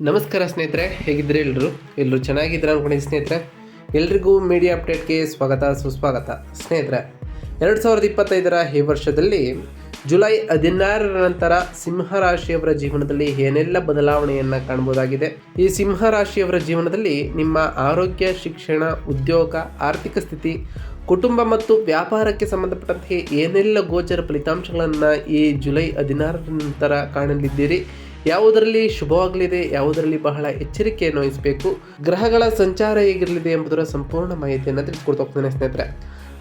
ನಮಸ್ಕಾರ ಸ್ನೇಹಿತರೆ ಹೇಗಿದ್ರೆ ಎಲ್ಲರೂ? ಎಲ್ಲರೂ ಚೆನ್ನಾಗಿದ್ದೀರಾ ಅನ್ಕೊಂಡಿದ್ದೀನಿ ಸ್ನೇಹಿತರೆ? ಎಲ್ರಿಗೂ ಮೀಡಿಯಾ ಅಪ್ಡೇಟ್ಗೆ ಸ್ವಾಗತ, ಸುಸ್ವಾಗತ. ಸ್ನೇಹಿತರೆ, ಎರಡು ಸಾವಿರದ ಇಪ್ಪತ್ತೈದರ ಈ ವರ್ಷದಲ್ಲಿ ಜುಲೈ ಹದಿನಾರರ ನಂತರ ಸಿಂಹ ರಾಶಿಯವರ ಜೀವನದಲ್ಲಿ ಏನೆಲ್ಲ ಬದಲಾವಣೆಯನ್ನು ಕಾಣಬಹುದಾಗಿದೆ ಈ ಸಿಂಹ ರಾಶಿಯವರ ಜೀವನದಲ್ಲಿ ನಿಮ್ಮ ಆರೋಗ್ಯ, ಶಿಕ್ಷಣ, ಉದ್ಯೋಗ, ಆರ್ಥಿಕ ಸ್ಥಿತಿ, ಕುಟುಂಬ ಮತ್ತು ವ್ಯಾಪಾರಕ್ಕೆ ಸಂಬಂಧಪಟ್ಟಂತೆ ಏನೆಲ್ಲ ಗೋಚರ ಫಲಿತಾಂಶಗಳನ್ನು ಈ ಜುಲೈ ಹದಿನಾರರ ನಂತರ ಕಾಣಲಿದ್ದೀರಿ? ಯಾವುದರಲ್ಲಿ ಶುಭವಾಗಲಿದೆ, ಯಾವುದರಲ್ಲಿ ಬಹಳ ಎಚ್ಚರಿಕೆಯನ್ನು ವಹಿಸಬೇಕು, ಗ್ರಹಗಳ ಸಂಚಾರ ಹೇಗಿರಲಿದೆ ಎಂಬುದರ ಸಂಪೂರ್ಣ ಮಾಹಿತಿಯನ್ನು ತಿಳಿಸ್ಕೊಡ್ತಾ ಹೋಗ್ತಾನೆ ಸ್ನೇಹಿತರೆ.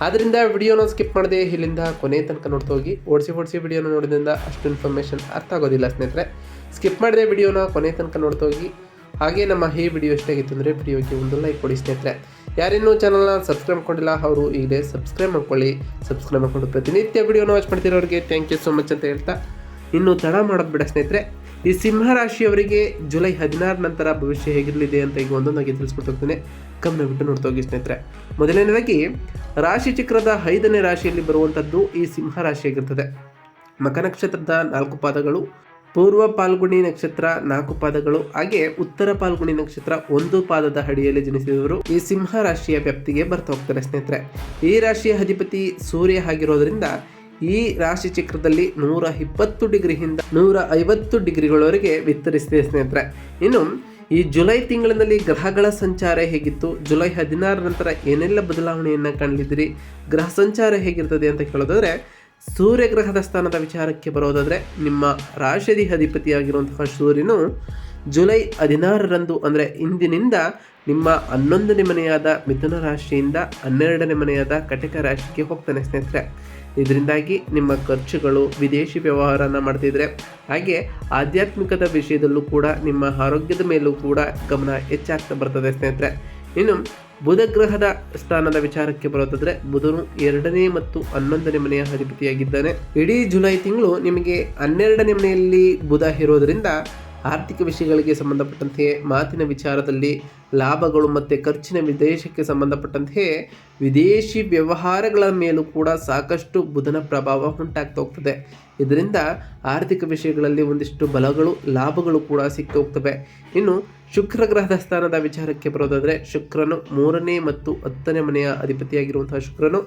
ಆದ್ದರಿಂದ ವಿಡಿಯೋನ ಸ್ಕಿಪ್ ಮಾಡದೆ ಇಲ್ಲಿಂದ ಕೊನೆ ತನಕ ನೋಡ್ತಾ ಹೋಗಿ, ಓಡಿಸಿ ಓಡಿಸಿ ವಿಡಿಯೋನ ನೋಡಿದ್ರಿಂದ ಅಷ್ಟು ಇನ್ಫಾರ್ಮೇಷನ್ ಅರ್ಥ ಆಗೋದಿಲ್ಲ ಸ್ನೇಹಿತರೆ. ಸ್ಕಿಪ್ ಮಾಡಿದೆ ವಿಡಿಯೋನ ಕೊನೆ ತನಕ ನೋಡ್ತಾ ಹೋಗಿ, ಹಾಗೆ ನಮ್ಮ ಈ ವಿಡಿಯೋ ಎಷ್ಟಾಗಿತ್ತು ಅಂದರೆ ವಿಡಿಯೋಗೆ ಒಂದು ಲೈಕ್ ಕೊಡಿ ಸ್ನೇಹಿತರೆ. ಯಾರಿನ್ನೂ ಚಾನಲ್ನ ಸಬ್ಸ್ಕ್ರೈಬ್ ಮಾಡಿಲ್ಲ ಅವರು ಈಗಲೇ ಸಬ್ಸ್ಕ್ರೈಬ್ ಮಾಡ್ಕೊಳ್ಳಿ, ಸಬ್ಸ್ಕ್ರೈಬ್ ಮಾಡ್ಕೊಂಡು ಪ್ರತಿನಿತ್ಯ ವಿಡಿಯೋನ ವಾಚ್ ಮಾಡ್ತಿರೋರಿಗೆ ಥ್ಯಾಂಕ್ ಯು ಸೋ ಮಚ್ ಅಂತ ಹೇಳ್ತಾ ಇನ್ನೂ ತಡ ಮಾಡೋದು ಬಿಡ ಸ್ನೇಹಿತರೆ. ಈ ಸಿಂಹ ರಾಶಿಯವರಿಗೆ ಜುಲೈ ಹದಿನಾರು ನಂತರ ಭವಿಷ್ಯ ಹೇಗಿರಲಿದೆ ಅಂತ ಈಗ ಒಂದೊಂದಾಗಿ ತಿಳಿಸ್ಕೊಟ್ಟು ಕಮ್ಮಿ ಬಿಟ್ಟು ನೋಡ್ತಾ ಹೋಗಿ ಸ್ನೇಹಿತರೆ. ಮೊದಲನೇದಾಗಿ, ರಾಶಿ ಚಕ್ರದ ಐದನೇ ರಾಶಿಯಲ್ಲಿ ಬರುವಂಥದ್ದು ಈ ಸಿಂಹ ರಾಶಿಯಾಗಿರ್ತದೆ. ಮಕ ನಕ್ಷತ್ರದ ನಾಲ್ಕು ಪಾದಗಳು, ಪೂರ್ವ ಪಾಲ್ಗುಣಿ ನಕ್ಷತ್ರ ನಾಲ್ಕು ಪಾದಗಳು, ಹಾಗೆ ಉತ್ತರ ಪಾಲ್ಗುಣಿ ನಕ್ಷತ್ರ ಒಂದು ಪಾದದ ಅಡಿಯಲ್ಲಿ ಜನಿಸಿದವರು ಈ ಸಿಂಹ ರಾಶಿಯ ವ್ಯಾಪ್ತಿಗೆ ಬರ್ತಾ ಹೋಗ್ತಾರೆ ಸ್ನೇಹಿತರೆ. ಈ ರಾಶಿಯ ಅಧಿಪತಿ ಸೂರ್ಯ ಆಗಿರೋದ್ರಿಂದ ಈ ರಾಶಿ ಚಕ್ರದಲ್ಲಿ ನೂರ ಇಪ್ಪತ್ತು ಡಿಗ್ರಿಯಿಂದ ನೂರ ಐವತ್ತು ಡಿಗ್ರಿಗಳವರೆಗೆ ವಿಸ್ತರಿಸಿದೆ ಸ್ನೇಹಿತರೆ. ಇನ್ನು ಈ ಜುಲೈ ತಿಂಗಳಿನಲ್ಲಿ ಗ್ರಹಗಳ ಸಂಚಾರ ಹೇಗಿತ್ತು? ಜುಲೈ ಹದಿನಾರ ನಂತರ ಏನೆಲ್ಲ ಬದಲಾವಣೆಯನ್ನು ಕಾಣಲಿದ್ದೀರಿ? ಗ್ರಹ ಸಂಚಾರ ಹೇಗಿರ್ತದೆ ಅಂತ ಕೇಳೋದಾದರೆ ಸೂರ್ಯ ಗ್ರಹದ ಸ್ಥಾನದ ವಿಚಾರಕ್ಕೆ ಬರೋದಾದರೆ, ನಿಮ್ಮ ರಾಶಿ ಅಧಿಪತಿಯಾಗಿರುವಂತಹ ಸೂರ್ಯನು ಜುಲೈ ಹದಿನಾರರಂದು ಅಂದರೆ ಇಂದಿನಿಂದ ನಿಮ್ಮ ಹನ್ನೊಂದನೇ ಮನೆಯಾದ ಮಿಥುನ ರಾಶಿಯಿಂದ ಹನ್ನೆರಡನೇ ಮನೆಯಾದ ಕಟಕ ರಾಶಿಗೆ ಹೋಗ್ತಾನೆ ಸ್ನೇಹಿತರೆ. ಇದರಿಂದಾಗಿ ನಿಮ್ಮ ಖರ್ಚುಗಳು, ವಿದೇಶಿ ವ್ಯವಹಾರನ ಮಾಡ್ತಿದ್ರೆ, ಹಾಗೆ ಆಧ್ಯಾತ್ಮಿಕದ ವಿಷಯದಲ್ಲೂ ಕೂಡ ನಿಮ್ಮ ಆರೋಗ್ಯದ ಮೇಲೂ ಕೂಡ ಗಮನ ಹೆಚ್ಚಾಗ್ತಾ ಬರ್ತದೆ ಸ್ನೇಹಿತರೆ. ಇನ್ನು ಬುಧ ಗ್ರಹದ ಸ್ಥಾನದ ವಿಚಾರಕ್ಕೆ ಬರೋದಾದ್ರೆ ಬುಧನು ಎರಡನೇ ಮತ್ತು ಹನ್ನೊಂದನೇ ಮನೆಯ ಅಧಿಪತಿಯಾಗಿದ್ದಾನೆ. ಇಡೀ ಜುಲೈ ತಿಂಗಳು ನಿಮಗೆ ಹನ್ನೆರಡನೇ ಮನೆಯಲ್ಲಿ ಬುಧ ಇರೋದರಿಂದ ಆರ್ಥಿಕ ವಿಷಯಗಳಿಗೆ ಸಂಬಂಧಪಟ್ಟಂತೆ ಮಾತಿನ ವಿಚಾರದಲ್ಲಿ ಲಾಭಗಳು ಮತ್ತು ಖರ್ಚಿನ ವಿದೇಶಕ್ಕೆ ಸಂಬಂಧಪಟ್ಟಂತೆ ವಿದೇಶಿ ವ್ಯವಹಾರಗಳ ಮೇಲೂ ಕೂಡ ಸಾಕಷ್ಟು ಬುಧನ ಪ್ರಭಾವ ಉಂಟಾಗ್ತಾ ಹೋಗ್ತದೆ. ಇದರಿಂದ ಆರ್ಥಿಕ ವಿಷಯಗಳಲ್ಲಿ ಒಂದಿಷ್ಟು ಬಲಗಳು, ಲಾಭಗಳು ಕೂಡ ಸಿಕ್ಕಿ ಹೋಗ್ತವೆ. ಇನ್ನು ಶುಕ್ರ ಗ್ರಹದ ಸ್ಥಾನದ ವಿಚಾರಕ್ಕೆ ಬರೋದಾದರೆ ಶುಕ್ರನು ಮೂರನೇ ಮತ್ತು ಹತ್ತನೇ ಮನೆಯ ಅಧಿಪತಿಯಾಗಿರುವಂತಹ ಶುಕ್ರನು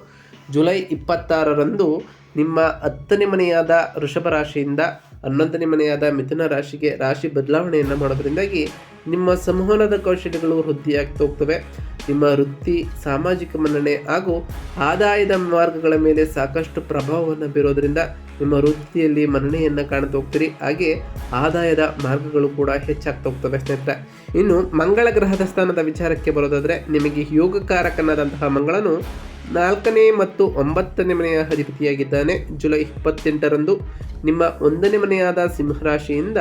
ಜುಲೈ ಇಪ್ಪತ್ತಾರರಂದು ನಿಮ್ಮ ಹತ್ತನೇ ಮನೆಯಾದ ವೃಷಭ ರಾಶಿಯಿಂದ ಹನ್ನೊಂದನೇ ಮನೆಯಾದ ಮಿಥುನ ರಾಶಿಗೆ ರಾಶಿ ಬದಲಾವಣೆಯನ್ನು ಮಾಡೋದ್ರಿಂದಾಗಿ ನಿಮ್ಮ ಸಂವಹನದ ಕೌಶಲ್ಯಗಳು ವೃದ್ಧಿಯಾಗ್ತಾ ಹೋಗ್ತವೆ. ನಿಮ್ಮ ವೃತ್ತಿ, ಸಾಮಾಜಿಕ ಮನ್ನಣೆ ಹಾಗೂ ಆದಾಯದ ಮಾರ್ಗಗಳ ಮೇಲೆ ಸಾಕಷ್ಟು ಪ್ರಭಾವವನ್ನು ಬೀರೋದ್ರಿಂದ ನಿಮ್ಮ ವೃತ್ತಿಯಲ್ಲಿ ಮನ್ನಣೆಯನ್ನು ಕಾಣ್ತಾ ಹೋಗ್ತೀರಿ. ಹಾಗೆ ಆದಾಯದ ಮಾರ್ಗಗಳು ಕೂಡ ಹೆಚ್ಚಾಗ್ತಾ ಹೋಗ್ತವೆ ಸ್ನೇಹಿತರೆ. ಇನ್ನು ಮಂಗಳ ಗ್ರಹದ ಸ್ಥಾನದ ವಿಚಾರಕ್ಕೆ ಬರೋದಾದರೆ ನಿಮಗೆ ಯೋಗಕಾರಕನಾದಂತಹ ಮಂಗಳನು ನಾಲ್ಕನೇ ಮತ್ತು ಒಂಬತ್ತನೇ ಮನೆಯ ಅಧಿಪತಿಯಾಗಿದ್ದಾನೆ. ಜುಲೈ ಇಪ್ಪತ್ತೆಂಟರಂದು ನಿಮ್ಮ ಒಂದನೇ ಮನೆಯಾದ ಸಿಂಹರಾಶಿಯಿಂದ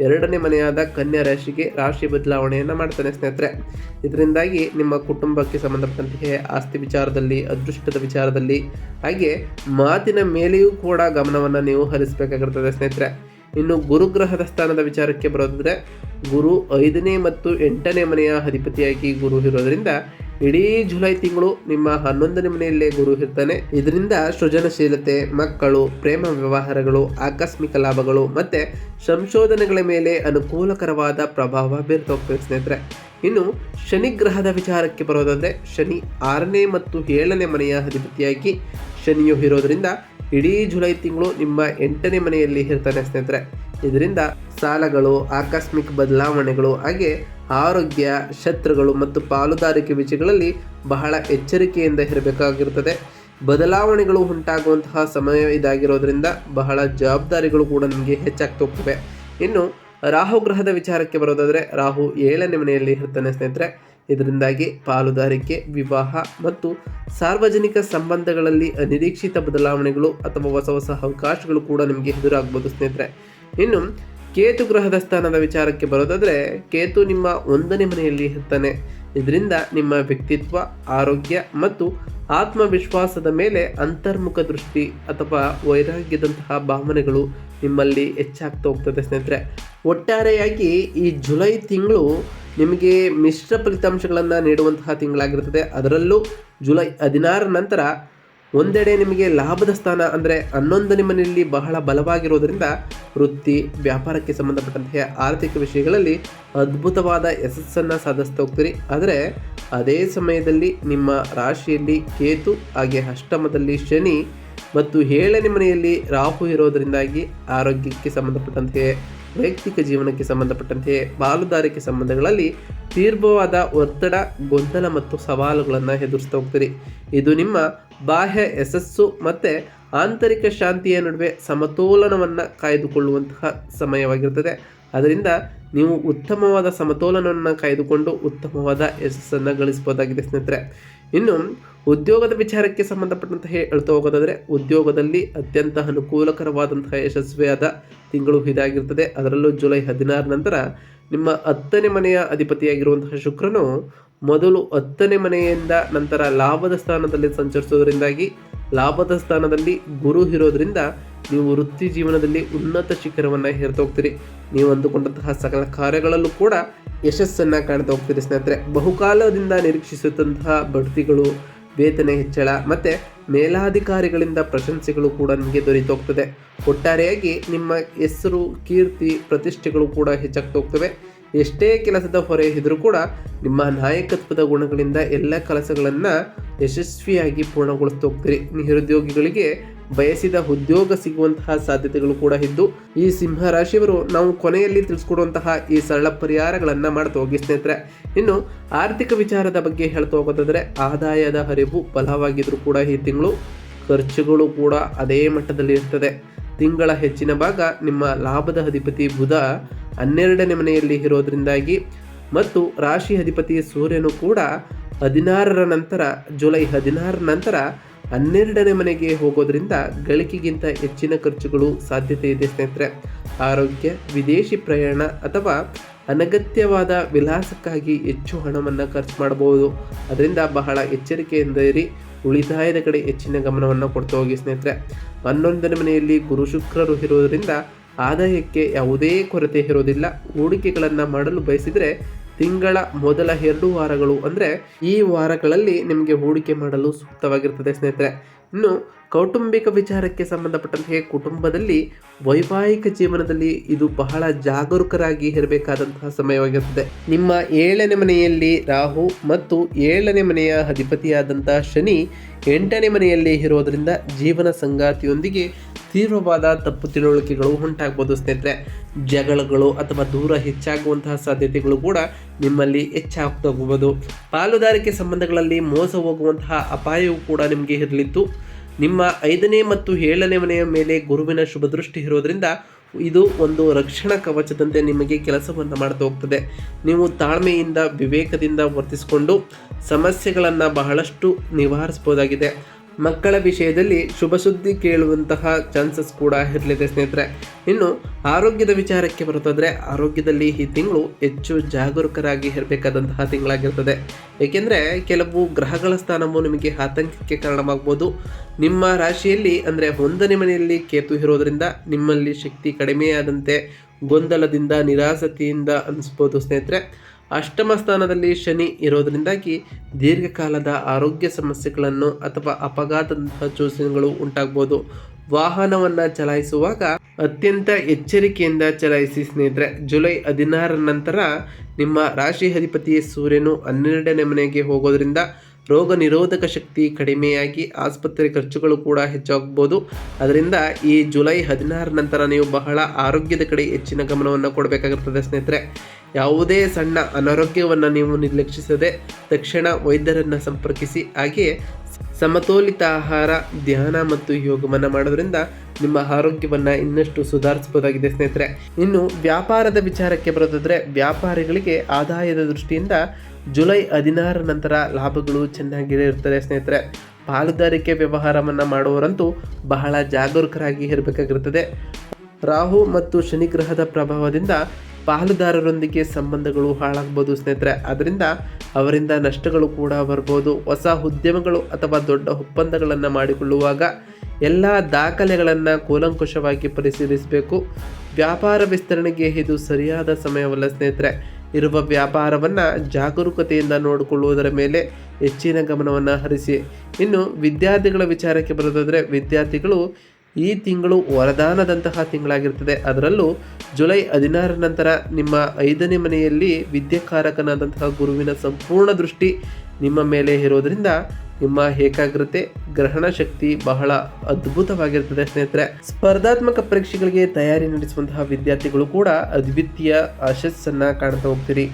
ಎರಡನೇ ಮನೆಯಾದ ಕನ್ಯಾ ರಾಶಿಗೆ ರಾಶಿ ಬದಲಾವಣೆಯನ್ನು ಮಾಡ್ತಾನೆ ಸ್ನೇಹಿತರೆ. ಇದರಿಂದಾಗಿ ನಿಮ್ಮ ಕುಟುಂಬಕ್ಕೆ ಸಂಬಂಧಪಟ್ಟಂತೆ ಆಸ್ತಿ ವಿಚಾರದಲ್ಲಿ, ಅದೃಷ್ಟದ ವಿಚಾರದಲ್ಲಿ, ಹಾಗೆ ಮಾತಿನ ಮೇಲೆಯೂ ಕೂಡ ಗಮನವನ್ನು ನೀವು ಹರಿಸಬೇಕಾಗಿರ್ತದೆ ಸ್ನೇಹಿತರೆ. ಇನ್ನು ಗುರುಗ್ರಹದ ಸ್ಥಾನದ ವಿಚಾರಕ್ಕೆ ಬರೋದಿದ್ರೆ, ಗುರು ಐದನೇ ಮತ್ತು ಎಂಟನೇ ಮನೆಯ ಅಧಿಪತಿಯಾಗಿ ಗುರು ಇರೋದ್ರಿಂದ ಇಡೀ ಜುಲೈ ತಿಂಗಳು ನಿಮ್ಮ ಹನ್ನೊಂದನೇ ಮನೆಯಲ್ಲೇ ಗುರು ಇರ್ತಾನೆ. ಇದರಿಂದ ಸೃಜನಶೀಲತೆ, ಮಕ್ಕಳು, ಪ್ರೇಮ ವ್ಯವಹಾರಗಳು, ಆಕಸ್ಮಿಕ ಲಾಭಗಳು ಮತ್ತೆ ಸಂಶೋಧನೆಗಳ ಮೇಲೆ ಅನುಕೂಲಕರವಾದ ಪ್ರಭಾವ ಬೀರ್ತೋಗ್ತದೆ ಸ್ನೇಹಿತರೆ. ಇನ್ನು ಶನಿ ಗ್ರಹದ ವಿಚಾರಕ್ಕೆ ಬರೋದಾದ್ರೆ ಶನಿ ಆರನೇ ಮತ್ತು ಏಳನೇ ಮನೆಯ ಅಧಿಪತಿಯಾಗಿ ಶನಿಯು ಇರೋದ್ರಿಂದ ಇಡೀ ಜುಲೈ ತಿಂಗಳು ನಿಮ್ಮ ಎಂಟನೇ ಮನೆಯಲ್ಲಿ ಇರ್ತಾನೆ ಸ್ನೇಹಿತರೆ. ಇದರಿಂದ ಸಾಲಗಳು, ಆಕಸ್ಮಿಕ ಬದಲಾವಣೆಗಳು, ಹಾಗೆ ಆರೋಗ್ಯ, ಶತ್ರುಗಳು ಮತ್ತು ಪಾಲುದಾರಿಕೆ ವಿಷಯಗಳಲ್ಲಿ ಬಹಳ ಎಚ್ಚರಿಕೆಯಿಂದ ಇರಬೇಕಾಗಿರುತ್ತದೆ. ಬದಲಾವಣೆಗಳು ಉಂಟಾಗುವಂತಹ ಸಮಯ ಇದಾಗಿರೋದ್ರಿಂದ ಬಹಳ ಜವಾಬ್ದಾರಿಗಳು ಕೂಡ ನಿಮಗೆ ಹೆಚ್ಚಾಗ್ತಾ ಹೋಗ್ತವೆ. ಇನ್ನು ರಾಹು ಗ್ರಹದ ವಿಚಾರಕ್ಕೆ ಬರೋದಾದರೆ ರಾಹು ಏಳನೇ ಮನೆಯಲ್ಲಿ ಇರ್ತಾನೆ ಸ್ನೇಹಿತರೆ. ಇದರಿಂದಾಗಿ ಪಾಲುದಾರಿಕೆ, ವಿವಾಹ ಮತ್ತು ಸಾರ್ವಜನಿಕ ಸಂಬಂಧಗಳಲ್ಲಿ ಅನಿರೀಕ್ಷಿತ ಬದಲಾವಣೆಗಳು ಅಥವಾ ಹೊಸ ಹೊಸ ಅವಕಾಶಗಳು ಕೂಡ ನಿಮಗೆ ಎದುರಾಗ್ಬೋದು ಸ್ನೇಹಿತರೆ. ಇನ್ನು, ಕೇತು ಗ್ರಹದ ಸ್ಥಾನದ ವಿಚಾರಕ್ಕೆ ಬರೋದಾದರೆ, ಕೇತು ನಿಮ್ಮ ಒಂದನೇ ಮನೆಯಲ್ಲಿ ಇರ್ತಾನೆ. ಇದರಿಂದ ನಿಮ್ಮ ವ್ಯಕ್ತಿತ್ವ, ಆರೋಗ್ಯ ಮತ್ತು ಆತ್ಮವಿಶ್ವಾಸದ ಮೇಲೆ ಅಂತರ್ಮುಖ ದೃಷ್ಟಿ ಅಥವಾ ವೈರಾಗ್ಯದಂತಹ ಭಾವನೆಗಳು ನಿಮ್ಮಲ್ಲಿ ಹೆಚ್ಚಾಗ್ತಾ ಹೋಗ್ತದೆ ಸ್ನೇಹಿತರೆ. ಒಟ್ಟಾರೆಯಾಗಿ ಈ ಜುಲೈ ತಿಂಗಳು ನಿಮಗೆ ಮಿಶ್ರ ಫಲಿತಾಂಶಗಳನ್ನು ನೀಡುವಂತಹ ತಿಂಗಳಾಗಿರ್ತದೆ. ಅದರಲ್ಲೂ ಜುಲೈ ಹದಿನಾರ ನಂತರ ಒಂದೆಡೆ ನಿಮಗೆ ಲಾಭದ ಸ್ಥಾನ ಅಂದರೆ ಹನ್ನೊಂದನೇ ಮನೆಯಲ್ಲಿ ಬಹಳ ಬಲವಾಗಿರುವುದರಿಂದ ವೃತ್ತಿ, ವ್ಯಾಪಾರಕ್ಕೆ ಸಂಬಂಧಪಟ್ಟಂತಹ ಆರ್ಥಿಕ ವಿಷಯಗಳಲ್ಲಿ ಅದ್ಭುತವಾದ ಯಶಸ್ಸನ್ನು ಸಾಧಿಸ್ತಾ ಹೋಗ್ತೀರಿ. ಆದರೆ ಅದೇ ಸಮಯದಲ್ಲಿ ನಿಮ್ಮ ರಾಶಿಯಲ್ಲಿ ಕೇತು, ಹಾಗೆ ಅಷ್ಟಮದಲ್ಲಿ ಶನಿ, ಮತ್ತು ಏಳನೇ ಮನೆಯಲ್ಲಿ ರಾಹು ಇರೋದರಿಂದಾಗಿ ಆರೋಗ್ಯಕ್ಕೆ ಸಂಬಂಧಪಟ್ಟಂತೆ ವೈಯಕ್ತಿಕ ಜೀವನಕ್ಕೆ ಸಂಬಂಧಪಟ್ಟಂತೆ ಪಾಲುದಾರಿಕೆ ಸಂಬಂಧಗಳಲ್ಲಿ ತೀರ್ಭವಾದ ಒತ್ತಡ, ಗೊಂದಲ ಮತ್ತು ಸವಾಲುಗಳನ್ನು ಎದುರಿಸ್ತಾ ಹೋಗ್ತೀರಿ. ಇದು ನಿಮ್ಮ ಬಾಹ್ಯ ಯಶಸ್ಸು ಮತ್ತು ಆಂತರಿಕ ಶಾಂತಿಯ ನಡುವೆ ಸಮತೋಲನವನ್ನು ಕಾಯ್ದುಕೊಳ್ಳುವಂತಹ ಸಮಯವಾಗಿರ್ತದೆ. ಅದರಿಂದ ನೀವು ಉತ್ತಮವಾದ ಸಮತೋಲನವನ್ನು ಕಾಯ್ದುಕೊಂಡು ಉತ್ತಮವಾದ ಯಶಸ್ಸನ್ನು ಗಳಿಸ್ಬೋದಾಗಿದೆ ಸ್ನೇಹಿತರೆ. ಇನ್ನು, ಉದ್ಯೋಗದ ವಿಚಾರಕ್ಕೆ ಸಂಬಂಧಪಟ್ಟಂತಹ ಹೇಳ್ತಾ ಹೋಗೋದಾದರೆ, ಉದ್ಯೋಗದಲ್ಲಿ ಅತ್ಯಂತ ಅನುಕೂಲಕರವಾದಂತಹ ಯಶಸ್ವಿಯಾದ ತಿಂಗಳು ಇದಾಗಿರ್ತದೆ. ಅದರಲ್ಲೂ ಜುಲೈ ಹದಿನಾರು ನಂತರ ನಿಮ್ಮ ಹತ್ತನೇ ಮನೆಯ ಅಧಿಪತಿಯಾಗಿರುವಂತಹ ಶುಕ್ರನು ಮೊದಲು ಹತ್ತನೇ ಮನೆಯಿಂದ ನಂತರ ಲಾಭದ ಸ್ಥಾನದಲ್ಲಿ ಸಂಚರಿಸೋದ್ರಿಂದಾಗಿ ಲಾಭದ ಸ್ಥಾನದಲ್ಲಿ ಗುರು ಇರೋದ್ರಿಂದ ನೀವು ವೃತ್ತಿ ಜೀವನದಲ್ಲಿ ಉನ್ನತ ಶಿಖರವನ್ನು ಹೇರ್ತಾ ಹೋಗ್ತೀರಿ. ನೀವು ಅಂದುಕೊಂಡಂತಹ ಸಕಲ ಕಾರ್ಯಗಳಲ್ಲೂ ಕೂಡ ಯಶಸ್ಸನ್ನು ಕಾಣ್ತಾ ಹೋಗ್ತೀರಿ ಸ್ನೇಹಿತರೆ. ಬಹುಕಾಲದಿಂದ ನಿರೀಕ್ಷಿಸುತ್ತಂತಹ ಬಡ್ತಿಗಳು, ವೇತನ ಹೆಚ್ಚಳ ಮತ್ತು ಮೇಲಾಧಿಕಾರಿಗಳಿಂದ ಪ್ರಶಂಸೆಗಳು ಕೂಡ ನಿಮಗೆ ದೊರೆತೋಗ್ತದೆ ಒಟ್ಟಾರೆಯಾಗಿ ನಿಮ್ಮ ಹೆಸರು, ಕೀರ್ತಿ, ಪ್ರತಿಷ್ಠೆಗಳು ಕೂಡ ಹೆಚ್ಚಾಗ್ತಾ ಹೋಗ್ತವೆ. ಎಷ್ಟೇ ಕೆಲಸದ ಹೊರೆ ಇದ್ರೂ ಕೂಡ ನಿಮ್ಮ ನಾಯಕತ್ವದ ಗುಣಗಳಿಂದ ಎಲ್ಲ ಕೆಲಸಗಳನ್ನು ಯಶಸ್ವಿಯಾಗಿ ಪೂರ್ಣಗೊಳಿಸ್ತಾ ಹೋಗ್ತೀರಿ ನಿರುದ್ಯೋಗಿಗಳಿಗೆ ಬಯಸಿದ ಉದ್ಯೋಗ ಸಿಗುವಂತಹ ಸಾಧ್ಯತೆಗಳು ಕೂಡ ಇದ್ದು, ಈ ಸಿಂಹ ರಾಶಿಯವರು ನಾವು ಕೊನೆಯಲ್ಲಿ ತಿಳಿಸ್ಕೊಡುವಂತಹ ಈ ಸರಳ ಪರಿಹಾರಗಳನ್ನು ಮಾಡ್ತಾ ಹೋಗಿ ಸ್ನೇಹಿತರೆ. ಇನ್ನು ಆರ್ಥಿಕ ವಿಚಾರದ ಬಗ್ಗೆ ಹೇಳ್ತಾ ಹೋಗೋದಾದ್ರೆ, ಆದಾಯದ ಹರಿವು ಬಲವಾಗಿದ್ರೂ ಕೂಡ ಈ ತಿಂಗಳು ಖರ್ಚುಗಳು ಕೂಡ ಅದೇ ಮಟ್ಟದಲ್ಲಿ ಇರ್ತದೆ ತಿಂಗಳ ಹೆಚ್ಚಿನ ಭಾಗ ನಿಮ್ಮ ಲಾಭದ ಅಧಿಪತಿ ಬುಧ ಹನ್ನೆರಡನೇ ಮನೆಯಲ್ಲಿ ಇರೋದ್ರಿಂದಾಗಿ ಮತ್ತು ರಾಶಿ ಅಧಿಪತಿ ಸೂರ್ಯನು ಕೂಡ ಹದಿನಾರರ ನಂತರ, ಜುಲೈ ಹದಿನಾರರ ನಂತರ ಹನ್ನೆರಡನೇ ಮನೆಗೆ ಹೋಗೋದ್ರಿಂದ ಗಳಿಕೆಗಿಂತ ಹೆಚ್ಚಿನ ಖರ್ಚುಗಳು ಸಾಧ್ಯತೆ ಇದೆ ಸ್ನೇಹಿತರೆ. ಆರೋಗ್ಯ, ವಿದೇಶಿ ಪ್ರಯಾಣ ಅಥವಾ ಅನಗತ್ಯವಾದ ವಿಲಾಸಕ್ಕಾಗಿ ಹೆಚ್ಚು ಹಣವನ್ನು ಖರ್ಚು ಮಾಡಬಹುದು. ಅದರಿಂದ ಬಹಳ ಎಚ್ಚರಿಕೆಯಿಂದ ಇರಿ ಉಳಿತಾಯದ ಕಡೆ ಹೆಚ್ಚಿನ ಗಮನವನ್ನು ಕೊಡ್ತಾ ಹೋಗಿ ಸ್ನೇಹಿತರೆ. ಹನ್ನೊಂದನೇ ಮನೆಯಲ್ಲಿ ಗುರು ಶುಕ್ರರು ಇರುವುದರಿಂದ ಆದಾಯಕ್ಕೆ ಯಾವುದೇ ಕೊರತೆ ಇರೋದಿಲ್ಲ ಹೂಡಿಕೆಗಳನ್ನು ಮಾಡಲು ಬಯಸಿದರೆ ತಿಂಗಳ ಮೊದಲ ಎರಡು ವಾರಗಳು ಅಂದರೆ ಈ ವಾರಗಳಲ್ಲಿ ನಿಮಗೆ ಹೂಡಿಕೆ ಮಾಡಲು ಸೂಕ್ತವಾಗಿರ್ತದೆ ಸ್ನೇಹಿತರೆ. ಇನ್ನು ಕೌಟುಂಬಿಕ ವಿಚಾರಕ್ಕೆ ಸಂಬಂಧಪಟ್ಟಂತೆ ಕುಟುಂಬದಲ್ಲಿ ವೈವಾಹಿಕ ಜೀವನದಲ್ಲಿ ಇದು ಬಹಳ ಜಾಗರೂಕರಾಗಿ ಇರಬೇಕಾದಂತಹ ಸಮಯವಾಗಿರುತ್ತದೆ. ನಿಮ್ಮ ಏಳನೇ ಮನೆಯಲ್ಲಿ ರಾಹು ಮತ್ತು ಏಳನೇ ಮನೆಯ ಅಧಿಪತಿಯಾದಂತಹ ಶನಿ ಎಂಟನೇ ಮನೆಯಲ್ಲಿ ಇರೋದರಿಂದ ಜೀವನ ಸಂಗಾತಿಯೊಂದಿಗೆ ತೀವ್ರವಾದ ತಪ್ಪು ತಿಳುವಳಿಕೆಗಳು ಉಂಟಾಗ್ಬೋದು ಸ್ನೇಹಿತರೆ. ಜಗಳಗಳು ಅಥವಾ ದೂರ ಹೆಚ್ಚಾಗುವಂತಹ ಸಾಧ್ಯತೆಗಳು ಕೂಡ ನಿಮ್ಮಲ್ಲಿ ಹೆಚ್ಚಾಗ್ತಾ ಹೋಗ್ಬೋದು. ಪಾಲುದಾರಿಕೆ ಸಂಬಂಧಗಳಲ್ಲಿ ಮೋಸ ಹೋಗುವಂತಹ ಅಪಾಯವು ಕೂಡ ನಿಮಗೆ ಇರಲಿತ್ತು. ನಿಮ್ಮ ಐದನೇ ಮತ್ತು ಏಳನೇ ಮನೆಯ ಮೇಲೆ ಗುರುವಿನ ಶುಭ ದೃಷ್ಟಿ ಇರೋದ್ರಿಂದ ಇದು ಒಂದು ರಕ್ಷಣಾ ಕವಚದಂತೆ ನಿಮಗೆ ಕೆಲಸವನ್ನು ಮಾಡ್ತಾ ಹೋಗ್ತದೆ. ನೀವು ತಾಳ್ಮೆಯಿಂದ, ವಿವೇಕದಿಂದ ವರ್ತಿಸಿಕೊಂಡು ಸಮಸ್ಯೆಗಳನ್ನು ಬಹಳಷ್ಟು ನಿವಾರಿಸ್ಬೋದಾಗಿದೆ ಮಕ್ಕಳ ವಿಷಯದಲ್ಲಿ ಶುಭ ಸುದ್ದಿ ಕೇಳುವಂತಹ ಚಾನ್ಸಸ್ ಕೂಡ ಇರಲಿದೆ ಸ್ನೇಹಿತರೆ. ಇನ್ನು ಆರೋಗ್ಯದ ವಿಚಾರಕ್ಕೆ ಬರುತ್ತಾದ್ರೆ ಆರೋಗ್ಯದಲ್ಲಿ ಈ ತಿಂಗಳು ಹೆಚ್ಚು ಜಾಗರೂಕರಾಗಿ ಇರಬೇಕಾದಂತಹ ತಿಂಗಳಾಗಿರ್ತದೆ. ಏಕೆಂದರೆ ಕೆಲವು ಗ್ರಹಗಳ ಸ್ಥಾನವು ನಿಮಗೆ ಆತಂಕಕ್ಕೆ ಕಾರಣವಾಗ್ಬೋದು. ನಿಮ್ಮ ರಾಶಿಯಲ್ಲಿ ಅಂದರೆ ಒಂದನೇ ಮನೆಯಲ್ಲಿ ಕೇತು ಇರೋದರಿಂದ ನಿಮ್ಮಲ್ಲಿ ಶಕ್ತಿ ಕಡಿಮೆಯಾದಂತೆ ಗೊಂದಲದಿಂದ ನಿರಾಸತಿಯಿಂದ ಅನಿಸ್ಬೋದು ಸ್ನೇಹಿತರೆ. ಅಷ್ಟಮ ಸ್ಥಾನದಲ್ಲಿ ಶನಿ ಇರೋದರಿಂದಾಗಿ ದೀರ್ಘಕಾಲದ ಆರೋಗ್ಯ ಸಮಸ್ಯೆಗಳನ್ನು ಅಥವಾ ಅಪಘಾತದಂತಹ ಸೂಚನೆಗಳು ಉಂಟಾಗ್ಬೋದು. ವಾಹನವನ್ನು ಚಲಾಯಿಸುವಾಗ ಅತ್ಯಂತ ಎಚ್ಚರಿಕೆಯಿಂದ ಚಲಾಯಿಸಿ ಸ್ನೇಹಿತರೆ, ಜುಲೈ ಹದಿನಾರರ ನಂತರ ನಿಮ್ಮ ರಾಶಿ ಅಧಿಪತಿ ಸೂರ್ಯನು ಹನ್ನೆರಡನೇ ಮನೆಗೆ ಹೋಗೋದ್ರಿಂದ ರೋಗ ನಿರೋಧಕ ಶಕ್ತಿ ಕಡಿಮೆಯಾಗಿ ಆಸ್ಪತ್ರೆ ಖರ್ಚುಗಳು ಕೂಡ ಹೆಚ್ಚಾಗ್ಬೋದು. ಅದರಿಂದ ಈ ಜುಲೈ ಹದಿನಾರ ನಂತರ ನೀವು ಬಹಳ ಆರೋಗ್ಯದ ಕಡೆ ಹೆಚ್ಚಿನ ಗಮನವನ್ನು ಕೊಡಬೇಕಾಗಿರ್ತದೆ ಸ್ನೇಹಿತರೆ. ಯಾವುದೇ ಸಣ್ಣ ಅನಾರೋಗ್ಯವನ್ನು ನೀವು ನಿರ್ಲಕ್ಷಿಸದೆ ತಕ್ಷಣ ವೈದ್ಯರನ್ನು ಸಂಪರ್ಕಿಸಿ ಹಾಗೆಯೇ ಸಮತೋಲಿತ ಆಹಾರ, ಧ್ಯಾನ ಮತ್ತು ಯೋಗವನ್ನು ಮಾಡೋದ್ರಿಂದ ನಿಮ್ಮ ಆರೋಗ್ಯವನ್ನು ಇನ್ನಷ್ಟು ಸುಧಾರಿಸಬಹುದಾಗಿದೆ ಸ್ನೇಹಿತರೆ. ಇನ್ನು ವ್ಯಾಪಾರದ ವಿಚಾರಕ್ಕೆ ಬರೋದಾದರೆ ವ್ಯಾಪಾರಿಗಳಿಗೆ ಆದಾಯದ ದೃಷ್ಟಿಯಿಂದ ಜುಲೈ ಹದಿನಾರ ನಂತರ ಲಾಭಗಳು ಚೆನ್ನಾಗಿ ಇರ್ತದೆ ಸ್ನೇಹಿತರೆ. ಪಾಲುದಾರಿಕೆ ವ್ಯವಹಾರವನ್ನು ಮಾಡುವವರಂತೂ ಬಹಳ ಜಾಗರೂಕರಾಗಿ ಇರಬೇಕಾಗಿರುತ್ತದೆ ರಾಹು ಮತ್ತು ಶನಿ ಗ್ರಹದ ಪ್ರಭಾವದಿಂದ ಪಾಲುದಾರರೊಂದಿಗೆ ಸಂಬಂಧಗಳು ಹಾಳಾಗ್ಬೋದು ಸ್ನೇಹಿತರೆ. ಅದರಿಂದ ಅವರಿಂದ ನಷ್ಟಗಳು ಕೂಡ ಬರ್ಬೋದು. ಹೊಸ ಉದ್ಯಮಗಳು ಅಥವಾ ದೊಡ್ಡ ಒಪ್ಪಂದಗಳನ್ನು ಮಾಡಿಕೊಳ್ಳುವಾಗ ಎಲ್ಲ ದಾಖಲೆಗಳನ್ನು ಕೂಲಂಕುಷವಾಗಿ ಪರಿಶೀಲಿಸಬೇಕು. ವ್ಯಾಪಾರ ವಿಸ್ತರಣೆಗೆ ಇದು ಸರಿಯಾದ ಸಮಯವಲ್ಲ ಸ್ನೇಹಿತರೆ. ಇರುವ ವ್ಯಾಪಾರವನ್ನು ಜಾಗರೂಕತೆಯಿಂದ ನೋಡಿಕೊಳ್ಳುವುದರ ಮೇಲೆ ಹೆಚ್ಚಿನ ಗಮನವನ್ನು ಹರಿಸಿ. ಇನ್ನು ವಿದ್ಯಾರ್ಥಿಗಳ ವಿಚಾರಕ್ಕೆ ಬರೋದಾದರೆ, ವಿದ್ಯಾರ್ಥಿಗಳು ಈ ತಿಂಗಳು ವರದಾನದಂತಹ ತಿಂಗಳಾಗಿರ್ತದೆ. ಅದರಲ್ಲೂ ಜುಲೈ ಹದಿನಾರ ನಂತರ ನಿಮ್ಮ ಐದನೇ ಮನೆಯಲ್ಲಿ ವಿದ್ಯಾಕಾರಕನಾದಂತಹ ಗುರುವಿನ ಸಂಪೂರ್ಣ ದೃಷ್ಟಿ ನಿಮ್ಮ ಮೇಲೆ ಇರೋದರಿಂದ ನಿಮ್ಮ ಏಕಾಗ್ರತೆ, ಗ್ರಹಣ ಶಕ್ತಿ ಬಹಳ ಅದ್ಭುತವಾಗಿರ್ತದೆ ಸ್ನೇಹಿತರೆ. ಸ್ಪರ್ಧಾತ್ಮಕ ಪರೀಕ್ಷೆಗಳಿಗೆ ತಯಾರಿ ನಡೆಸುವಂತಹ ವಿದ್ಯಾರ್ಥಿಗಳು ಕೂಡ ಅದ್ವಿತೀಯ ಯಶಸ್ಸನ್ನ ಕಾಣ್ತಾ ಹೋಗ್ತೀರಿ.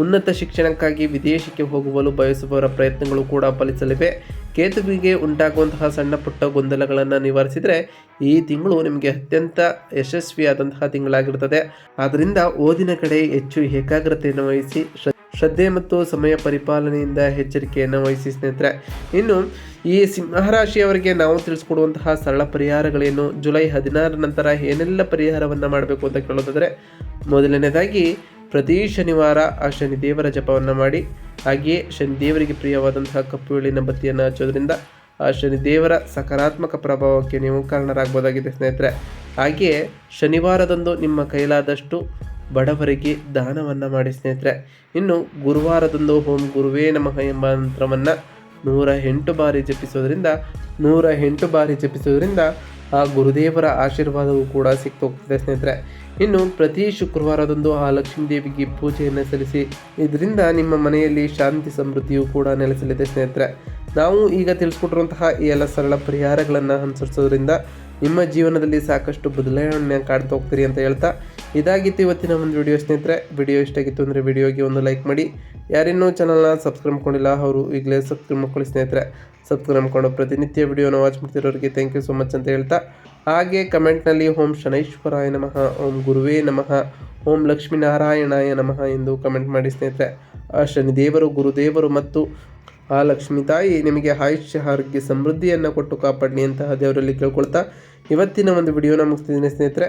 ಉನ್ನತ ಶಿಕ್ಷಣಕ್ಕಾಗಿ ವಿದೇಶಕ್ಕೆ ಹೋಗುವಲು ಬಯಸುವವರ ಪ್ರಯತ್ನಗಳು ಕೂಡ ಫಲಿಸಲಿವೆ. ಕೇತುವಿಗೆ ಉಂಟಾಗುವಂತಹ ಸಣ್ಣ ಪುಟ್ಟ ಗೊಂದಲಗಳನ್ನು ನಿವಾರಿಸಿದರೆ ಈ ತಿಂಗಳು ನಿಮಗೆ ಅತ್ಯಂತ ಯಶಸ್ವಿಯಾದಂತಹ ತಿಂಗಳಾಗಿರುತ್ತದೆ ಆದ್ದರಿಂದ ಓದಿನ ಕಡೆ ಹೆಚ್ಚು ಏಕಾಗ್ರತೆಯನ್ನು ವಹಿಸಿ, ಶ್ರ- ಶ್ರದ್ಧೆ ಮತ್ತು ಸಮಯ ಪರಿಪಾಲನೆಯಿಂದ ಎಚ್ಚರಿಕೆಯನ್ನು ವಹಿಸಿ ಸ್ನೇಹಿತರೆ. ಇನ್ನು ಈ ಸಿಂಹರಾಶಿಯವರಿಗೆ ನಾವು ತಿಳಿಸ್ಕೊಡುವಂತಹ ಸರಳ ಪರಿಹಾರಗಳೇನು? ಜುಲೈ ಹದಿನಾರರ ನಂತರ ಏನೆಲ್ಲ ಪರಿಹಾರವನ್ನು ಮಾಡಬೇಕು ಅಂತ ಕೇಳೋದಾದರೆ, ಮೊದಲನೇದಾಗಿ ಪ್ರತಿ ಶನಿವಾರ ಆ ಶನಿ ದೇವರ ಜಪವನ್ನು ಮಾಡಿ, ಹಾಗೆಯೇ ಶನಿ ದೇವರಿಗೆ ಪ್ರಿಯವಾದಂತಹ ಕಪ್ಪು ಎಳ್ಳಿನ ಬತ್ತಿಯನ್ನು ಹಚ್ಚೋದ್ರಿಂದ ಆ ಶನಿ ದೇವರ ಸಕಾರಾತ್ಮಕ ಪ್ರಭಾವಕ್ಕೆ ನೀವು ಕಾರಣರಾಗಬಹುದಾಗಿದೆ ಸ್ನೇಹಿತರೆ. ಹಾಗೆಯೇ ಶನಿವಾರದಂದು ನಿಮ್ಮ ಕೈಲಾದಷ್ಟು ಬಡವರಿಗೆ ದಾನವನ್ನು ಮಾಡಿ ಸ್ನೇಹಿತರೆ. ಇನ್ನು ಗುರುವಾರದಂದು ಓಂ ಗುರುವೇ ನಮಃ ಎಂಬ ಮಂತ್ರವನ್ನು ನೂರ ಎಂಟು ಬಾರಿ ಜಪಿಸೋದ್ರಿಂದ, ನೂರ ಎಂಟು ಬಾರಿ ಜಪಿಸೋದ್ರಿಂದ ಆ ಗುರುದೇವರ ಆಶೀರ್ವಾದವು ಕೂಡ ಸಿಕ್ತೋಗ್ತದೆ ಸ್ನೇಹಿತರೆ. ಇನ್ನು ಪ್ರತಿ ಶುಕ್ರವಾರದಂದು ಆ ಲಕ್ಷ್ಮೀ ದೇವಿಗೆ ಪೂಜೆಯನ್ನು ಸಲ್ಲಿಸಿ, ಇದರಿಂದ ನಿಮ್ಮ ಮನೆಯಲ್ಲಿ ಶಾಂತಿ ಸಮೃದ್ಧಿಯು ಕೂಡ ನೆಲೆಸಲಿದೆ ಸ್ನೇಹಿತರೆ. ನಾವು ಈಗ ತಿಳಿಸ್ಕೊಟ್ಟಿರುವಂತಹ ಈ ಎಲ್ಲ ಸರಳ ಪರಿಹಾರಗಳನ್ನು ಅನುಸರಿಸೋದ್ರಿಂದ ನಿಮ್ಮ ಜೀವನದಲ್ಲಿ ಸಾಕಷ್ಟು ಬದಲಾವಣೆ ಕಾಡ್ತಾ ಹೋಗ್ತೀರಿ ಅಂತ ಹೇಳ್ತಾ ಇದಾಗಿತ್ತು ಇವತ್ತಿನ ಒಂದು ವಿಡಿಯೋ ಸ್ನೇಹಿತರೆ ವಿಡಿಯೋ ಇಷ್ಟ ಆಗಿತ್ತು ಅಂದರೆ ವಿಡಿಯೋಗೆ ಒಂದು ಲೈಕ್ ಮಾಡಿ. ಯಾರಿನ್ನೂ ಚಾನಲ್ನ ಸಬ್ಸ್ಕ್ರೈಬ್ ಮಾಡ್ಕೊಂಡಿಲ್ಲ, ಅವರು ಈಗಲೇ ಸಬ್ಸ್ಕ್ರೈಬ್ ಮಾಡ್ಕೊಳ್ಳಿ ಸ್ನೇಹಿತರೆ. ಸಬ್ಸ್ಕ್ರೈಬ್ ಮಾಡ್ಕೊಂಡು ಪ್ರತಿನಿತ್ಯ ವಿಡಿಯೋನ ವಾಚ್ ಮಾಡ್ತಿರೋರಿಗೆ ಥ್ಯಾಂಕ್ ಯು ಸೋ ಮಚ್ ಅಂತ ಹೇಳ್ತಾ. ಹಾಗೆ ಕಮೆಂಟ್ನಲ್ಲಿ ಓಂ ಶನೈಶ್ವರಾಯ ನಮಃ, ಓಂ ಗುರುವೇ ನಮಃ, ಓಂ ಲಕ್ಷ್ಮೀನಾರಾಯಣಾಯ ನಮಃ ಎಂದು ಕಮೆಂಟ್ ಮಾಡಿ ಸ್ನೇಹಿತರೆ. ಆ ಶನಿದೇವರು, ಗುರುದೇವರು ಮತ್ತು ಆ ಲಕ್ಷ್ಮೀ ತಾಯಿ ನಿಮಗೆ ಆಯುಷ್ಯ, ಆರೋಗ್ಯ, ಸಮೃದ್ಧಿಯನ್ನು ಕೊಟ್ಟು ಕಾಪಾಡಲಿ ಅಂತ ದೇವರಲ್ಲಿ ಕೇಳ್ಕೊಳ್ತಾ ಇವತ್ತಿನ ಒಂದು ವಿಡಿಯೋನ ಮುಗಿಸ್ತಿದ್ದೀನಿ ಸ್ನೇಹಿತರೆ.